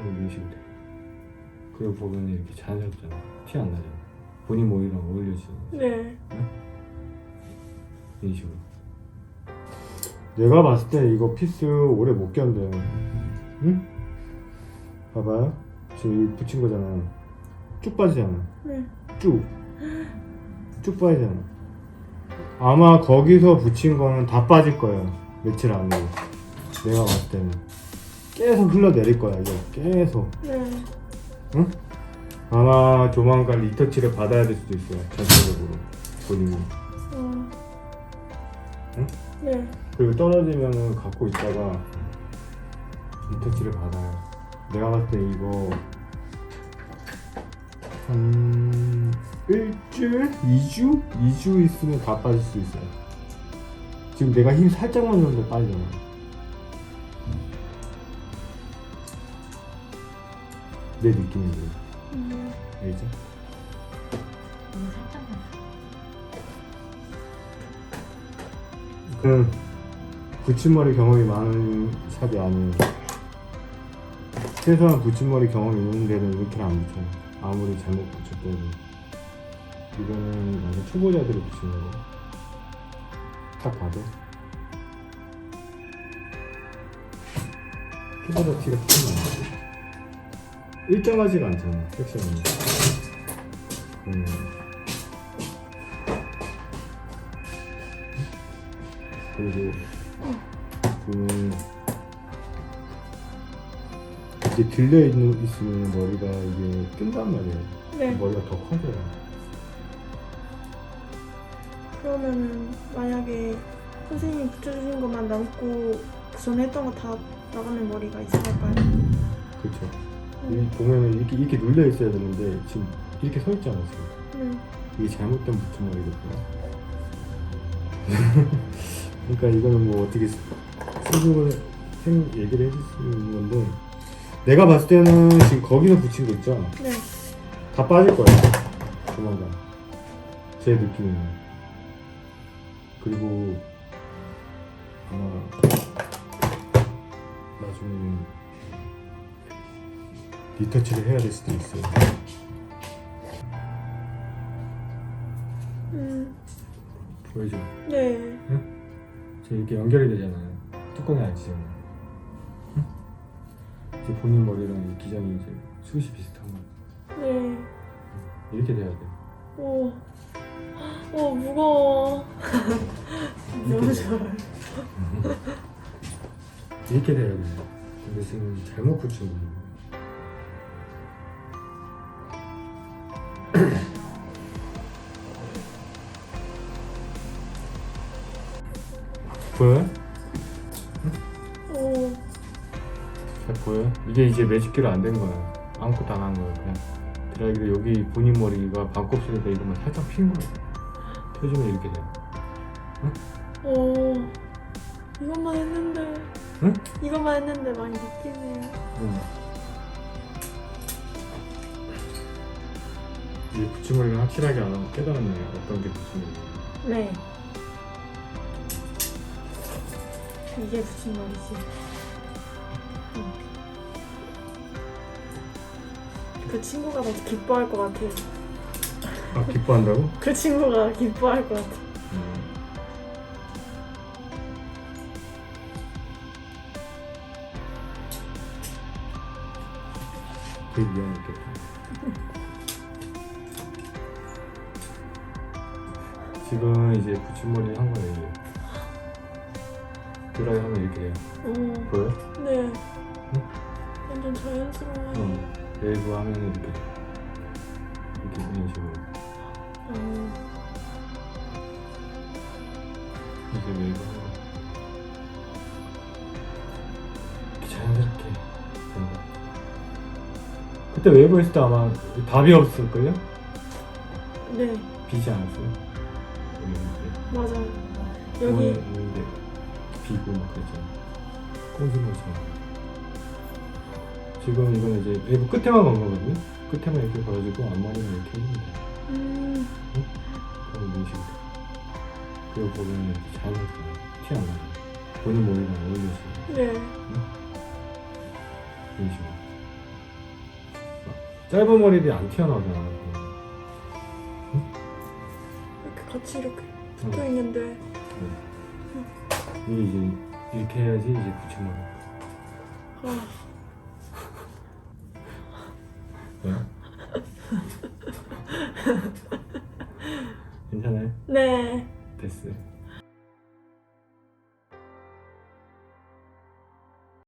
그럼 이런 식으로 돼. 그리고 보면 이렇게 자연스럽잖아. 티 안 나잖아. 본인 머리랑 어울려지는 네. 이런 식으로. 내가 봤을 때 이거 피스 오래 못 견뎌. 응? 봐봐요. 지금 이 붙인 거잖아. 쭉 빠지잖아. 네. 쭉. 쭉 빠지잖아. 아마 거기서 붙인 거는 다 빠질 거예요. 며칠 안에. 내가 봤을 때는. 계속 흘러내릴 거야, 이거. 계속. 네. 응? 아마 조만간 리터치를 받아야 될 수도 있어요. 전체적으로. 본인이. 어. 응? 네. 그리고 떨어지면은 갖고 있다가 리터치를 받아요. 내가 봤을 때 이거 한 일주일? 2주? 2주 있으면 다 빠질 수 있어요. 지금 내가 힘 살짝만 줬는데 빠지잖아. 내 그래. 음. 알지? 오늘 살짝만. 그 붙임머리 경험이 많은 샵이 아니에요. 최소한 붙임머리 경험이 있는 데는 이렇게 안 붙여요. 아무리 잘못 붙였더라도. 이거는 완전 초보자들이 붙이는 거. 딱 봐도. 초보자 티가 크게 나지 일정하지가 않잖아, 섹션이. 음. 그리고 그 이게 들려 있는 있으면 머리가 이게 뜬단 말이에요. 네. 머리가 더 커져요. 그러면은 만약에 선생님이 붙여주신 것만 남고 그 전에 했던 거 다 나가는 머리가 있을까요? 그렇죠. 이 음. 보면은 이렇게 이렇게 눌려 있어야 되는데 지금 이렇게 서 있잖아 지금. 네. 이게 잘못된 붙임머리거든요. 그러니까 이거는 뭐 어떻게 수긍을 생 얘기를 해줄 수 있는 건데 내가 봤을 때는 지금 거기서 붙인 거 있죠? 네. 다 빠질 거예요. 조만간. 제 느낌은. 그리고 아마 나중에 리터치를 해야 될 수도 있어요. 음. 보이죠? 네. 지금 이렇게 연결이 되잖아요. 뚜껑이 안 치잖아요. 응? 이제 본인 머리랑 이 기장이 이제 숱이 비슷한 거. 네. 이렇게 돼야 돼. 오. 오 무거워. 너무 좋아요. 이렇게 돼야 돼. 근데 지금 잘못 붙인 거예요. 보여요? 오. 잘 보여요? 이게 이제 매직기로 안 된 거야. 아무것도 안 한 거야. 그냥 드라이기로 여기 본인 머리가 반곱슬이니까 이거만 살짝 핀 거야. 펴주면 이렇게 돼. 오. 이것만 했는데. 응? 이것만 했는데 많이 바뀌네요. 응. 이 붙임머리를 확실하게 안 하고 깨달았네. 어떤 게 붙임머리. 네. 이게 붙인 머리지. 응. 그 친구가 더 기뻐할 것 같아요. 아 기뻐한다고? 그 친구가 기뻐할 것 같아. 음. 되게 미안했겠다. 지금 이제 붙임머리 한 거예요. 이게. 드라이 하면 이렇게 돼요. 오. 보여? 네. 완전 자연스러워요. 응. 웨이브 하면 이렇게 돼. 이렇게 이런 식으로. 어. 이제 웨이브 하고. 이렇게 자연스럽게 되는 거. 그때 웨이브 했을 때 아마 답이 없을걸요? 네. 비지 않았어요? 여기. 맞아요. 여기 이제 지고 막 그랬잖아. 꼼수마처럼. 지금 이건 이제 배구 끝에만 간 거거든요. 끝에만 이렇게 걸어주고 앞머리만 이렇게 해주면 돼. 음. 응? 그럼 이런 식으로. 그리고 보면 이렇게 자연스럽게 티안 나요. 본인 머리랑 어울릴 수 있어요. 네. 음. 응? 이런 식으로. 짧은 머리들이 안 튀어나오잖아. 응? 이렇게 같이 이렇게 붙어 있는데. 응. 이제 이렇게 해야지 이제 9천만 원.